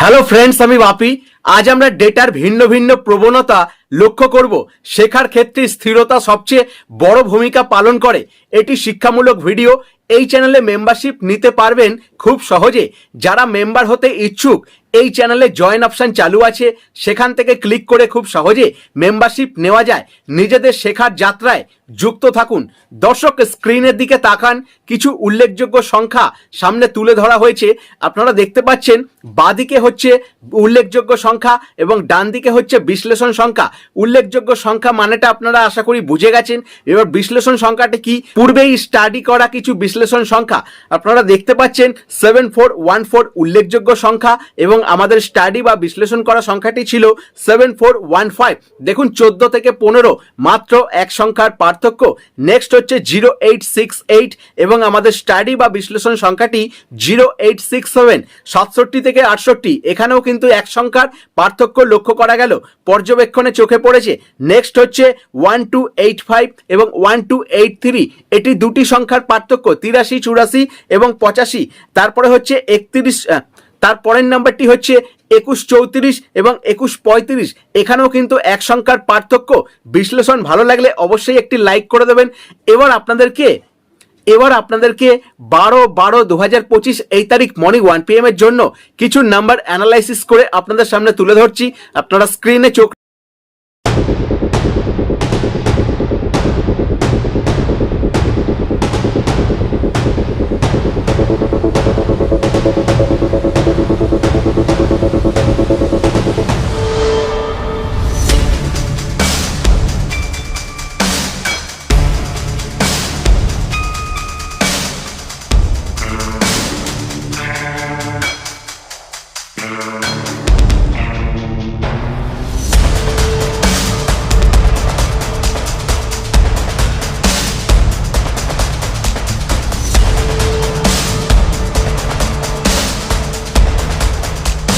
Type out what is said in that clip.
Hello friends আমি বাপি। আজ আমরা ডেটার ভিন্ন ভিন্ন প্রবণতা লক্ষ্য করব। শেখার ক্ষেত্রে স্থিরতা সবচেয়ে বড় ভূমিকা পালন করে। এটি শিক্ষামূলক ভিডিও। এই চ্যানেলে মেম্বারশিপ নিতে পারবেন খুব সহজে। যারা মেম্বার হতে ইচ্ছুক এই চ্যানেলে জয়েন অপশন চালু আছে। সেখান থেকে ক্লিক করে খুব সহজে মেম্বারশিপ নেওয়া যায়। নিজেদের শেখার যাত্রায় যুক্ত থাকুন। দর্শক স্ক্রিনের দিকে তাকান। কিছু উল্লেখযোগ্য সংখ্যা সামনে তুলে ধরা হয়েছে। আপনারা দেখতে পাচ্ছেন, বাদিকে হচ্ছে উল্লেখযোগ্য সংখ্যা এবং ডান দিকে হচ্ছে বিশ্লেষণ সংখ্যা। উল্লেখযোগ্য সংখ্যা মানেটা আপনারা আশা করি বুঝে গেছেন। এবার বিশ্লেষণ সংখ্যাটা কি? পূর্বেই স্টাডি করা কিছু বিশ্লেষণ সংখ্যা। আপনারা দেখতে পাচ্ছেন সেভেন ফোর ওয়ান ফোর উল্লেখযোগ্য সংখ্যা এবং আমাদের স্টাডি বা বিশ্লেষণ করা সংখ্যাটি ছিল সেভেন ফোর ওয়ান ফাইভ দেখুন, চোদ্দ থেকে পনেরো, মাত্র এক সংখ্যার পার্থক্য। নেক্সট হচ্ছে জিরো এইট সিক্স এইট এবং আমাদের স্টাডি বা বিশ্লেষণ সংখ্যাটি জিরো এইট সিক্স সেভেন সাতষট্টি থেকে আটষট্টি। এখানেও কিন্তু এক সংখ্যার পার্থক্য লক্ষ্য করা গেল, পর্যবেক্ষণে চোখে পড়েছে। নেক্সট হচ্ছে ওয়ান টু এইট ফাইভ এবং ওয়ান টু এইট থ্রি এটি দুটি সংখ্যার পার্থক্য, তিরাশি, চুরাশি এবং পঁচাশি। তারপরে হচ্ছে একত্রিশ তার পরের নাম্বারটি হচ্ছে একুশ চৌত্রিশ এবং একুশ পঁয়ত্রিশ। এখানেও কিন্তু এক সংখ্যার পার্থক্য। বিশ্লেষণ ভালো লাগলে অবশ্যই একটি লাইক করে দেবেন। এবার আপনাদেরকে এবার আপনাদেরকে বারো বারো দু হাজার পঁচিশ এই তারিখ মর্নিং ওয়ান পি এর জন্য কিছু নাম্বার অ্যানালাইসিস করে আপনাদের সামনে তুলে ধরছি। আপনারা স্ক্রিনে চোখ